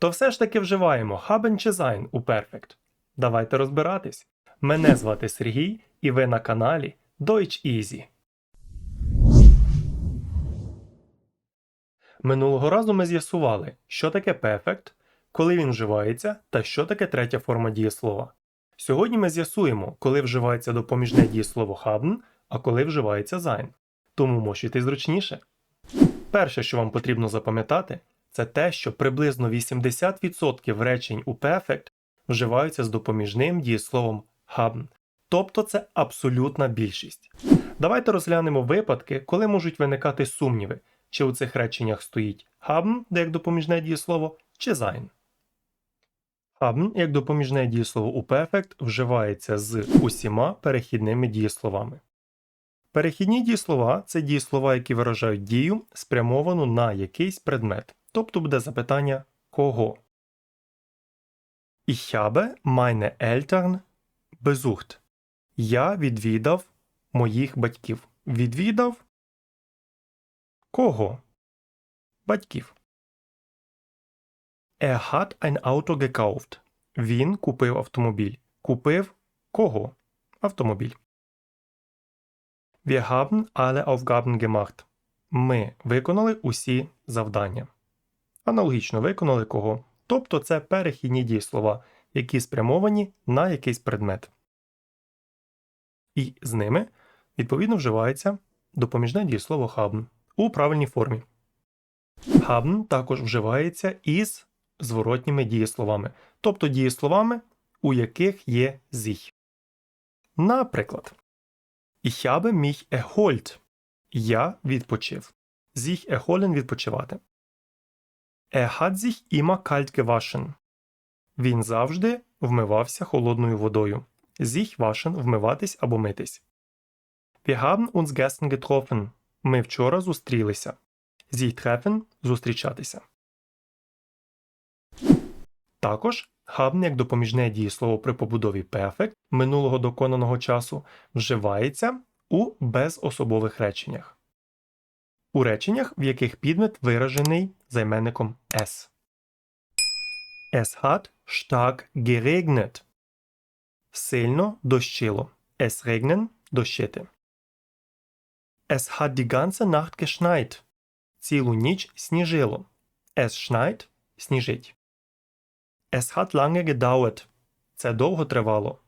то все ж таки вживаємо haben чи sein у Perfect. Давайте розбиратись. Мене звати Сергій, і ви на каналі Deutsch Easy. Минулого разу ми з'ясували, що таке Perfect, коли він вживається та що таке третя форма дієслова. Сьогодні ми з'ясуємо, коли вживається допоміжне дієслово haben, а коли вживається sein. Тому мочуйте зручніше. Перше, що вам потрібно запам'ятати, це те, що приблизно 80% речень у Perfect вживаються з допоміжним дієсловом haben. Тобто це абсолютна більшість. Давайте розглянемо випадки, коли можуть виникати сумніви, чи у цих реченнях стоїть haben, де як допоміжне дієслово, чи sein. Haben як допоміжне дієслово у Perfect вживається з усіма перехідними дієсловами. Перехідні дієслова це дієслова, які виражають дію, спрямовану на якийсь предмет, тобто буде запитання кого. Ich habe meine Eltern besucht. Я відвідав моїх батьків. Відвідав кого? Батьків. Er hat ein Auto gekauft. Він купив автомобіль. Купив кого? Автомобіль. Wir haben alle Aufgaben gemacht. Ми виконали усі завдання. Аналогічно виконали кого? Тобто це перехідні дієслова, які спрямовані на якийсь предмет. І з ними відповідно вживається допоміжне дієслово haben у правильній формі. Haben також вживається із зворотніми дієсловами, тобто дієсловами, у яких є sich. Наприклад, Ich habe mich erholt. Я відпочив. Sich erholen – відпочивати. Er hat sich immer kalt gewaschen. Він завжди вмивався холодною водою. Sich waschen – вмиватись або митись. Wir haben uns gestern getroffen. Ми вчора зустрілися. Sie treffen – зустрічатися. Також haben як допоміжне дієслово при побудові perfect минулого доконаного часу вживається у безособових реченнях. У реченнях, в яких підмет виражений займенником es. Es hat stark geregnet. Сильно дощило. Es regnen – дощити. Es hat die ganze Nacht geschneit. Цілу ніч сніжило. Es schneit – сніжить. Es hat lange gedauert. Це довго тривало.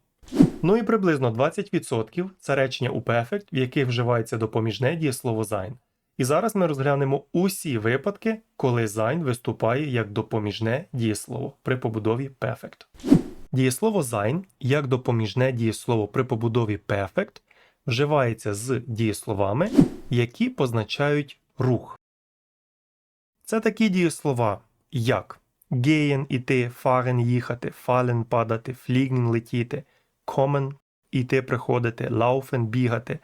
Ну і приблизно 20% це речення у Perfect, в яких вживається допоміжне дієслово sein. І зараз ми розглянемо усі випадки, коли sein виступає як допоміжне дієслово при побудові Perfect. Дієслово sein як допоміжне дієслово при побудові Perfect вживається з дієсловами, які позначають рух. Це такі дієслова, як gehen – іти, fahren – їхати, fallen – падати, fliegen – летіти, kommen – іти, приходити, laufen – бігати,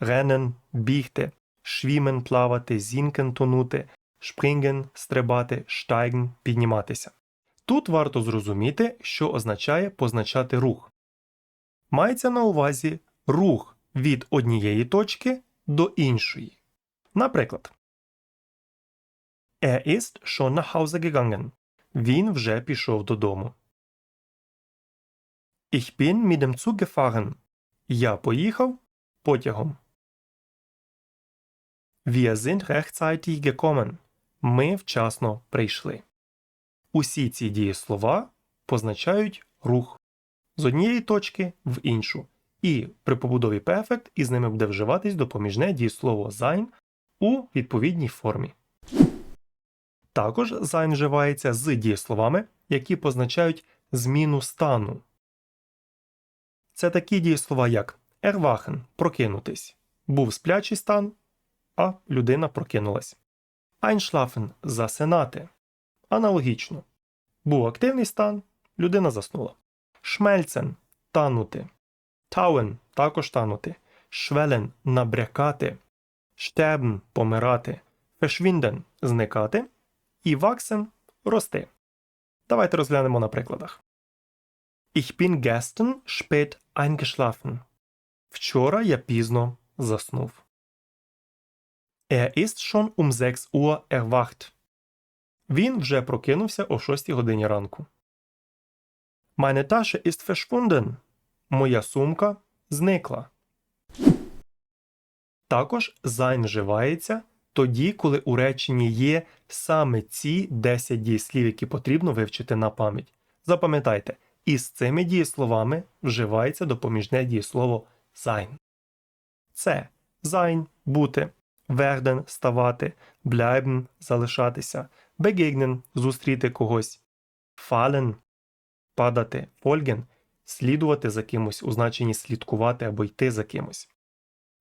rennen – бігти, schwimmen – плавати, sinken – тонути, springen – стрибати, steigen – підніматися. Тут варто зрозуміти, що означає позначати рух. Мається на увазі рух від однієї точки до іншої. Наприклад, Er ist schon nach Hause gegangen. Він вже пішов додому. Ich bin mit dem Zug gefahren. Я поїхав потягом. Wir sind rechtzeitig gekommen. Ми вчасно прийшли. Усі ці дієслова позначають рух з однієї точки в іншу. І при побудові perfect із ними буде вживатись допоміжне дієслово sein у відповідній формі. Також sein вживається з дієсловами, які позначають зміну стану. Це такі дієслова, як erwachen – прокинутись, був сплячий стан, а людина прокинулась. Einschlafen – засинати. Аналогічно. Був активний стан, людина заснула. Schmelzen – танути. Tauen – також танути. Schwellen – набрякати. Sterben – помирати. Verschwinden – зникати і ваксен рости. Давайте розглянемо на прикладах. Ich bin gestern spät eingeschlafen. Вчора я пізно заснув. Er ist schon um 6 Uhr erwacht. Він вже прокинувся о 6 годині ранку. Meine Tasche ist verschwunden. Моя сумка зникла. Також sein вживається тоді, коли у реченні є саме ці 10 дієслів, які потрібно вивчити на пам'ять. Запам'ятайте, із цими дієсловами вживається допоміжне дієслово sein. Це sein – бути, werden – ставати, bleiben – залишатися, begegnen – зустріти когось, fallen – падати, folgen – слідувати за кимось у значенні слідкувати або йти за кимось.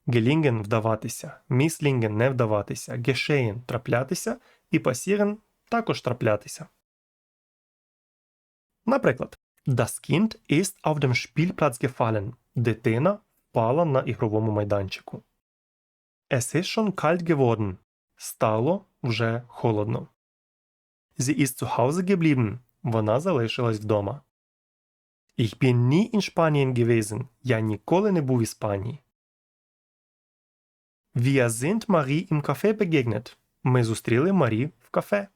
Gelingen – вдаватися, misslingen – не вдаватися, geschehen – траплятися і passieren – також траплятися. Наприклад, Das Kind ist auf dem Spielplatz gefallen. Дитина впала на ігровому майданчику. Es ist schon kalt geworden. Стало вже холодно. Sie ist zu Hause geblieben. Вона залишилась вдома. Ich bin nie in Spanien gewesen. Я ніколи не був в Іспанії. Wir sind Marie im Café begegnet. Ми зустріли Марі в кафе.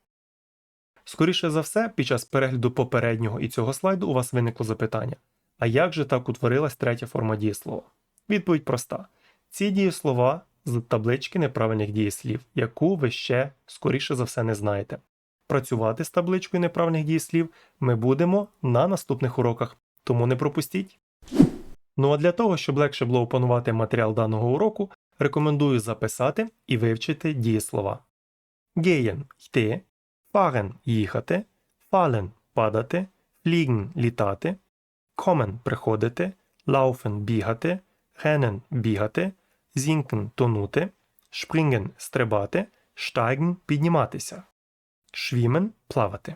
Скоріше за все, під час перегляду попереднього і цього слайду у вас виникло запитання: а як же так утворилась третя форма дієслова? Відповідь проста: ці дієслова з таблички неправильних дієслів, яку ви ще скоріше за все не знаєте. Працювати з табличкою неправильних дієслів ми будемо на наступних уроках, тому не пропустіть. Ну а для того, щоб легше було опанувати матеріал даного уроку, рекомендую записати і вивчити дієслова. Gehen – йти, fahren – їхати, fallen – падати, fliegen – літати, kommen – приходити, laufen – бігати, rennen – бігати, sinken – тонути, springen – стрибати, steigen – підніматися, schwimmen – плавати.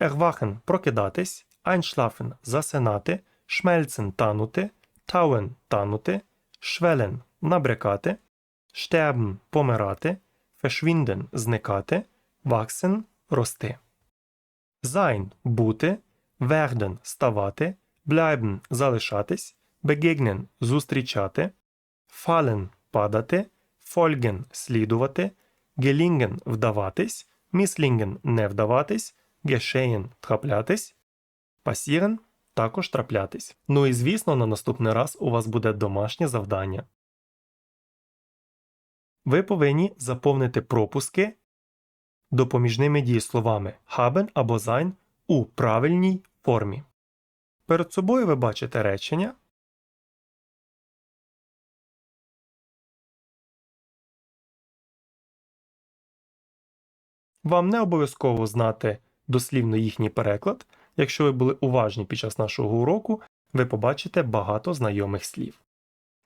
Erwachen – прокидатись, einschlafen – засинати, schmelzen – танути, tauen – танути, schwellen – набрякати, sterben – помирати, verschwinden – зникати, wachsen – рости. Sein – бути, werden – ставати, bleiben – залишатись, begegnen – зустрічати, fallen – падати, folgen – слідувати, gelingen – вдаватись, misslingen – не вдаватись, geschehen – траплятись, passieren – також траплятись. Ну і звісно, на наступний раз у вас буде домашнє завдання. Ви повинні заповнити пропуски допоміжними дієсловами haben або sein у правильній формі. Перед собою ви бачите речення. Вам не обов'язково знати дослівно їхній переклад. Якщо ви були уважні під час нашого уроку, ви побачите багато знайомих слів.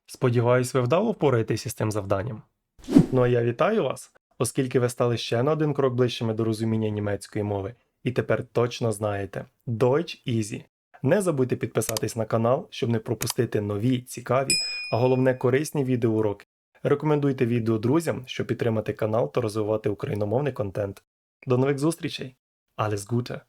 Сподіваюсь, ви вдало впораєтесь із цим завданням. Ну а я вітаю вас, оскільки ви стали ще на один крок ближчими до розуміння німецької мови, і тепер точно знаєте Deutsch Easy. Не забудьте підписатись на канал, щоб не пропустити нові, цікаві, а головне корисні відеоуроки. Рекомендуйте відео друзям, щоб підтримати канал та розвивати україномовний контент. До нових зустрічей! Alles Gute!